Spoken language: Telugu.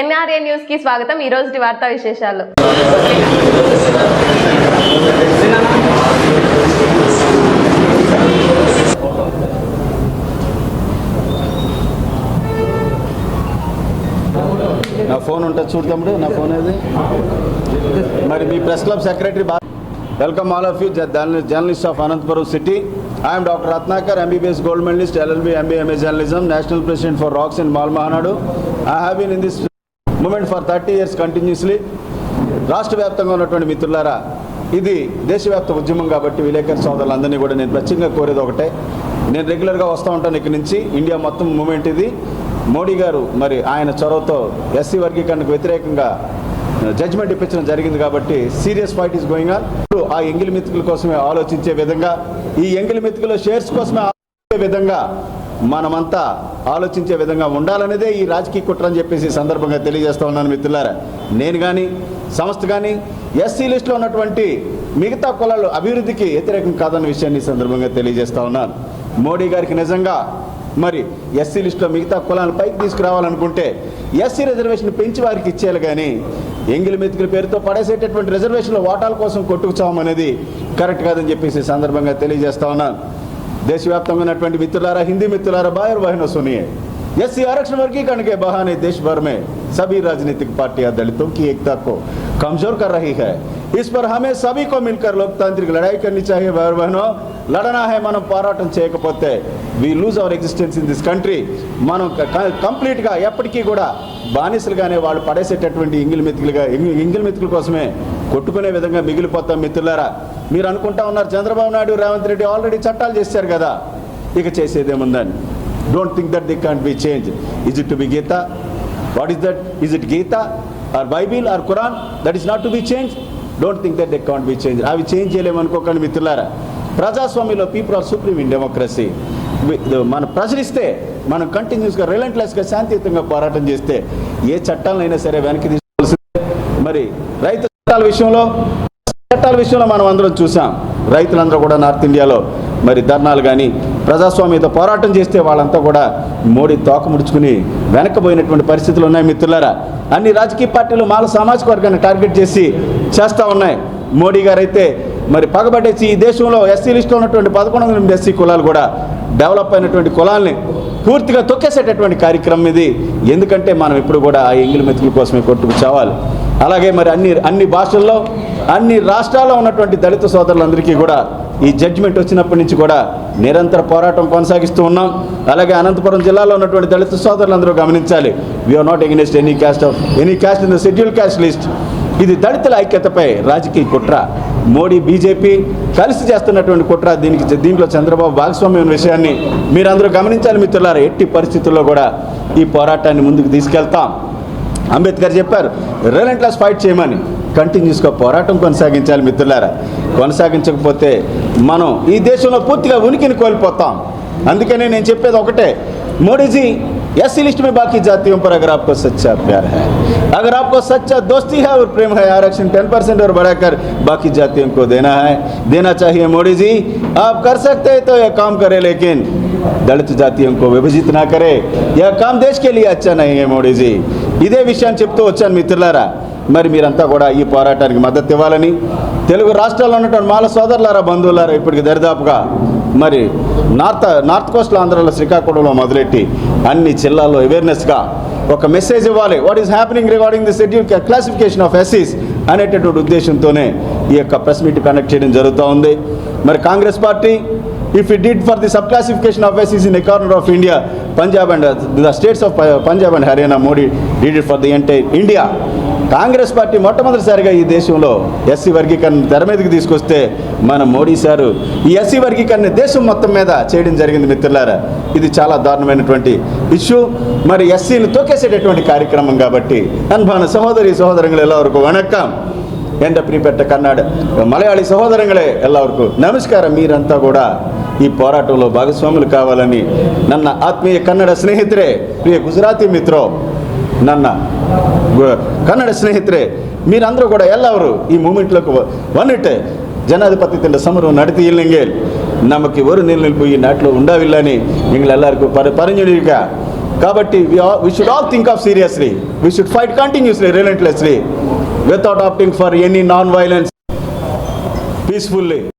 ఎన్ఆర్ఏ న్యూస్కి స్వాగతం. ఈ రోజు వార్తా విశేషాలు. నా ఫోన్ ఉంటుంది చూడు తమ్ముడు నా ఫోన్ ఏది? మరి మీ press club secretary welcome all of you journalist of Anantapuram city. I'm doctor Ratnakar MBBS gold medalist LLB MBMA journalism national president for rocks in mall Mahanadu I have been in this moment for thirty years continuously. రాష్ట్ర వ్యాప్తంగా ఉన్నటువంటి మిత్రులారా ఇది దేశవ్యాప్త ఉద్యమం కాబట్టి విలేకరు సోదరులందరినీ కూడా నేను ప్రత్యేకంగా కోరేది ఒకటే. నేను రెగ్యులర్గా వస్తూ ఉంటాను ఇక్కడి నుంచి. ఇండియా మొత్తం మూమెంట్ ఇది. మోడీ గారు మరి ఆయన చొరవతో ఎస్సీ వర్గీకరణకు వ్యతిరేకంగా జడ్జ్మెంట్ ఇప్పించడం జరిగింది కాబట్టి serious fight is going on ఆ ఎంగిలి మెతుకుల కోసమే ఆలోచించే విధంగా ఈ ఎంగిలి మిత్రుల షేర్స్ కోసమే ఆలోచించే విధంగా మనమంతా ఆలోచించే విధంగా ఉండాలనేదే ఈ రాజకీయ కుట్ర అని చెప్పేసి సందర్భంగా తెలియజేస్తా ఉన్నాను మిత్రులారా. నేను కానీ సంస్థ కానీ ఎస్సీ లిస్టులో ఉన్నటువంటి మిగతా కులాలు అభివృద్ధికి వ్యతిరేకం కాదన్న విషయాన్ని సందర్భంగా తెలియజేస్తా ఉన్నాను. మోడీ గారికి నిజంగా మరి ఎస్సీ లిస్టులో మిగతా కులాలను పైకి తీసుకురావాలనుకుంటే ఎస్సీ రిజర్వేషన్ పెంచి వారికి ఇచ్చేయాలి కానీ ఎంగిలి మెతుకుల పేరుతో పడేసేటటువంటి రిజర్వేషన్లో ఓటాల కోసం కొట్టుకుచామనేది కరెక్ట్ కాదని చెప్పేసి సందర్భంగా తెలియజేస్తా ఉన్నాను. देशव्याप्त मित्रा हिंदी मित्रा बाहर बहनों सुनिए एससी आरक्षण वर्गीकरण के बहाने देश भर में सभी राजनीतिक पार्टियां दलितों की एकता को कमजोर कर रही है इस पर हमें सभी को मिलकर लोकतांत्रिक लड़ाई करनी चाहिए भाई बहनों లడనా హే మనం పోరాటం చేయకపోతే we lose our existence in this country మనం కంప్లీట్గా ఎప్పటికీ కూడా బానిసలుగానే వాళ్ళు పడేసేటటువంటి ఇంగిల్ మెతుకులుగా ఇంగిల్ మెతుకుల కోసమే కొట్టుకునే విధంగా మిగిలిపోతాం మిత్రులారా మీరు అనుకుంటా ఉన్నారు చంద్రబాబు నాయుడు రేవంత్ రెడ్డి ఆల్రెడీ చట్టాలు చేశారు కదా. ఇక చేసేదేముందని don't think that the can't be change is it to be Gita what is that is it Gita or Bible or Quran that is not to be change don't think that they can't be change అవి చేంజ్ చేయలేమనుకోకండి మిత్రులారా. ప్రజాస్వామ్యంలో people are supreme in democracy మనం ప్రచురిస్తే మనం కంటిన్యూస్గా రిలంట్లెస్గా శాంతియుతంగా పోరాటం చేస్తే ఏ చట్టాలైనా సరే వెనక్కి తీసుకోవాల్సిందే. మరి రైతు చట్టాల విషయంలో చట్టాల విషయంలో మనం అందరం చూసాం రైతులందరూ కూడా నార్త్ ఇండియాలో మరి ధర్నాలు కానీ ప్రజాస్వామ్యతో పోరాటం చేస్తే వాళ్ళంతా కూడా మోడీ తోక ముడుచుకుని పరిస్థితులు ఉన్నాయి మిత్రులారా. అన్ని రాజకీయ పార్టీలు మాల సామాజిక వర్గాన్ని టార్గెట్ చేసి చేస్తూ ఉన్నాయి. మోడీ గారైతే మరి పగబట్టేసి ఈ దేశంలో ఎస్సీ లిస్టులో ఉన్నటువంటి పదకొండు వందల ఎనిమిది ఎస్సీ కులాలు కూడా డెవలప్ అయినటువంటి కులాల్ని పూర్తిగా తొక్కేసేటటువంటి కార్యక్రమం ఇది. ఎందుకంటే మనం ఇప్పుడు కూడా ఆ ఎంగిలి మెతుకుల కోసమే కొట్టుకు చావాలి. అలాగే మరి అన్ని అన్ని భాషల్లో అన్ని రాష్ట్రాల్లో ఉన్నటువంటి దళిత సోదరులందరికీ కూడా ఈ జడ్జిమెంట్ వచ్చినప్పటి నుంచి కూడా నిరంతర పోరాటం కొనసాగిస్తూ ఉన్నాం. అలాగే అనంతపురం జిల్లాలో ఉన్నటువంటి దళిత సోదరులందరూ గమనించాలి. We're not against any caste of any caste in the schedule caste list ఇది దళితుల ఐక్యతపై రాజకీయ కుట్ర. మోడీ బీజేపీ కలిసి చేస్తున్నటువంటి కుట్ర. దీనికి దీంట్లో చంద్రబాబు భాగస్వామ్యం విషయాన్ని మీరందరూ గమనించాలి మిత్రులారా. ఎట్టి పరిస్థితుల్లో కూడా ఈ పోరాటాన్ని ముందుకు తీసుకెళ్తాం. అంబేద్కర్ చెప్పారు రిలెంట్లెస్ ఫైట్ చేయమని. కంటిన్యూస్గా పోరాటం కొనసాగించాలి మిత్రులారా కొనసాగించకపోతే మనం ఈ దేశంలో పూర్తిగా ఉనికిని కోల్పోతాం అందుకనే నేను చెప్పేది ఒకటే మోడీజీ एस लिस्ट में बाकी जातियों पर अगर आपको सच्चा प्यार है अगर आपको सच्चा दोस्ती है और प्रेम है आरक्षण टेन परसेंट और बढ़ाकर बाकी जातियों को देना है देना चाहिए मोदी जी आप कर सकते हैं तो यह काम करें लेकिन दलित जातियों को विभाजित ना करे यह काम देश के लिए अच्छा नहीं है మోడీ జీ ఇదే విషయాన్ని చెప్తూ వచ్చాను మిత్రులారా మరి మీరంతా కూడా ఈ పోరాటానికి మద్దతు ఇవ్వాలని తెలుగు రాష్ట్రాల్లో ఉన్నటువంటి మాల సోదరులారా బంధువులారా ఇప్పటికి దరిదాపుగా మరి నార్త్ నార్త్ కోస్ట్లో ఆంధ్రాలో శ్రీకాకుళంలో మొదలెట్టి అన్ని జిల్లాల్లో అవేర్నెస్గా ఒక మెసేజ్ ఇవ్వాలి. What is happening regarding the schedule classification of ఎస్సీస్ అనేటటువంటి ఉద్దేశంతోనే ఈ యొక్క ప్రెస్ మీట్ కండక్ట్ చేయడం జరుగుతూ ఉంది. మరి Congress party if it did for the sub classification of ఎస్సీస్ in corner of India Punjab and the states of Punjab and Haryana Modi did it for the entire India Congress party మొట్టమొదటిసారిగా ఈ దేశంలో ఎస్సీ వర్గీకరణ తెర మీదకి తీసుకొస్తే మన మోడీ సారు ఈ ఎస్సీ వర్గీకరణ దేశం మొత్తం మీద చేయడం జరిగింది మిత్రులారా. ఇది చాలా దారుణమైనటువంటి ఇష్యూ. మరి ఎస్సీని తొక్కేసేటటువంటి కార్యక్రమం కాబట్టి అన్భాన సహోదరి సహోదరులు ఎల్లవరకు వణకం ఎండ ప్రిపెట్ట కన్నాడు మలయాళీ సహోదరంగలే ఎల్లవరకు నమస్కారం మీరంతా కూడా ఈ పోరాటంలో భాగస్వాములు కావాలని నన్న ఆత్మీయ కన్నడ స్నేహితురే ప్రియ గుజరాతీ మిత్రో. నన్న కన్నడ స్నేహితురే మీరందరూ కూడా ఎల్లవరు ఈ మూమెంట్లోకి వన్నిట్టే జనాధిపతి తిండ సమరం నడితే ఇల్లింగేల్ నమ్మకి ఒరు నీళ్ళు నిలిపోయి నాట్లో ఉండవిల్లని మిగిలిన ఎల్లరికి పర పరంజనిక కాబట్టి we should all think of seriously we should fight continuously relentlessly without opting for any non violence peacefully